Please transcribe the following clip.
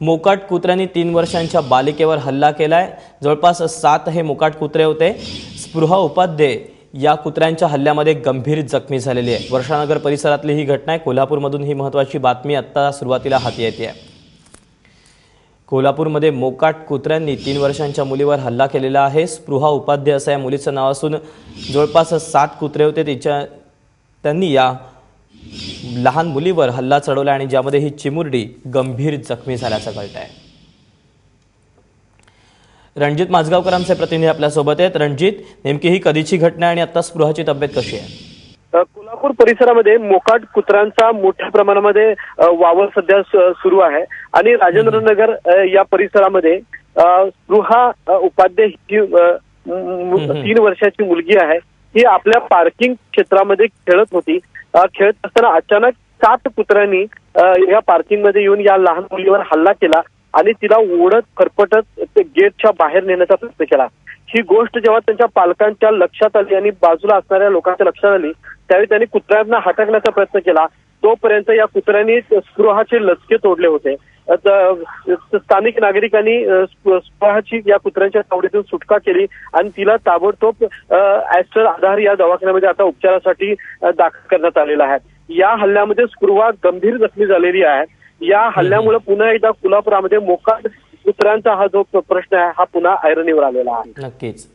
मोकाट कुत्र्यांनी तीन वर्षांच्या बालिकेवर हल्ला केला आहे जवळपास सात हे मोकाट कुत्रे होते. स्पृहा उपाध्ये या कुत्र्यांच्या हल्ल्यामध्ये गंभीर जखमी झालेली आहे. वर्षानगर परिसरातली ही घटना आहे. कोल्हापूरमधून ही महत्त्वाची बातमी आत्ता सुरुवातीला हाती येते. आहे कोल्हापूरमध्ये मोकाट कुत्र्यांनी तीन वर्षांच्या मुलीवर हल्ला केलेला आहे. स्पृहा उपाध्ये असं या मुलीचं नाव असून जवळपास सात कुत्रे होते. तिच्या त्यांनी या लहान मुलीवर हल्ला चढवला आणि ज्यामध्ये ही चिमुरडी गंभीर जखमी झाल्याचं कळत आहे रणजित माझगावकर आमचे प्रतिनिधी आपल्यासोबत आहेत. रणजित नेमकी ही कधीची घटना आणि आता स्पृहाची तब्येत कशी आहे? कोल्हापूर परिसरामध्ये मोकाट कुत्र्यांचा मोठ्या प्रमाणामध्ये वावर सध्या सुरू आहे. आणि राजेंद्रनगर या परिसरामध्ये स्पृहा उपाध्ये ही. तीन वर्षाची मुलगी आहे. ही आपल्या पार्किंग क्षेत्रामध्ये खेळत होती. खेळत असताना अचानक सात कुत्र्यांनी या पार्किंगमध्ये येऊन या लहान मुलीवर हल्ला केला आणि तिला ओढत खरपटत गेटच्या बाहेर नेण्याचा प्रयत्न केला. ही गोष्ट जेव्हा त्यांच्या पालकांच्या लक्षात आली आणि बाजूला असणाऱ्या लोकांच्या लक्षात आली त्यावेळी त्यांनी कुत्र्यांना हटकण्याचा प्रयत्न केला. तोपर्यंत या कुत्र्यांनी स्पृहाचे लचके तोडले होते. स्थानिक नागरिकांनी स्पृहाची या कुत्र्यांच्या तावडीतून सुटका केली आणि तिला ताबडतोब ऍस्टर आधार या दवाखान्यामध्ये आता उपचारासाठी दाखल करण्यात आलेला आहे. या हल्ल्यामध्ये स्पृहा गंभीर जखमी झालेली आहे. या हल्ल्यामुळे पुन्हा एकदा कोल्हापुरामध्ये मोकाट कुत्र्यांचा हा जो प्रश्न आहे हा पुन्हा ऐरणीवर आलेला आहे. नक्कीच.